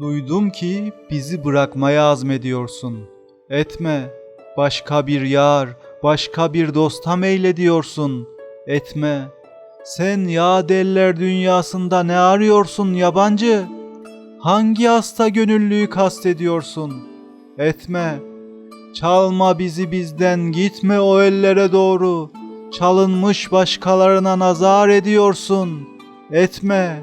Duydum ki bizi bırakmaya azmediyorsun. Etme. Başka bir yar, başka bir dosta meylediyorsun. Etme. Sen ya deller dünyasında ne arıyorsun yabancı? Hangi hasta gönüllüyü kastediyorsun? Etme. Çalma bizi bizden gitme o ellere doğru. Çalınmış başkalarına nazar ediyorsun. Etme.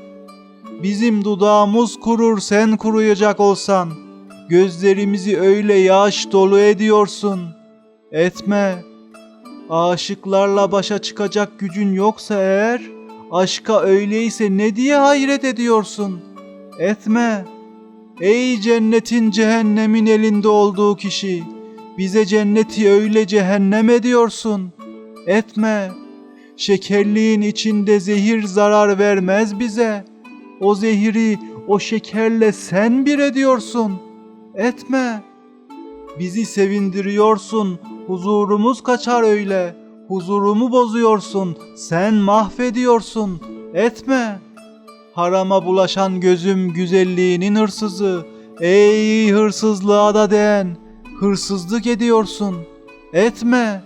Bizim dudağımız kurur sen kuruyacak olsan. Gözlerimizi öyle yaş dolu ediyorsun. Etme. Aşıklarla başa çıkacak gücün yoksa eğer, aşka öyleyse ne diye hayret ediyorsun? Etme. Ey cennetin cehennemin elinde olduğu kişi, bize cenneti öyle cehennem ediyorsun. Etme. Şekerliğin içinde zehir zarar vermez bize. O zehiri o şekerle sen bir ediyorsun. Etme. Bizi sevindiriyorsun. Huzurumuz kaçar öyle. Huzurumu bozuyorsun. Sen mahvediyorsun. Etme. Harama bulaşan gözüm güzelliğinin hırsızı. Ey hırsızlığa da değen. Hırsızlık ediyorsun. Etme.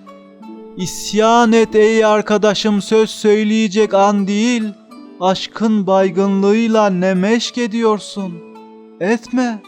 İsyan et ey arkadaşım söz söyleyecek an değil. Aşkın baygınlığıyla ne meşk ediyorsun. Etme.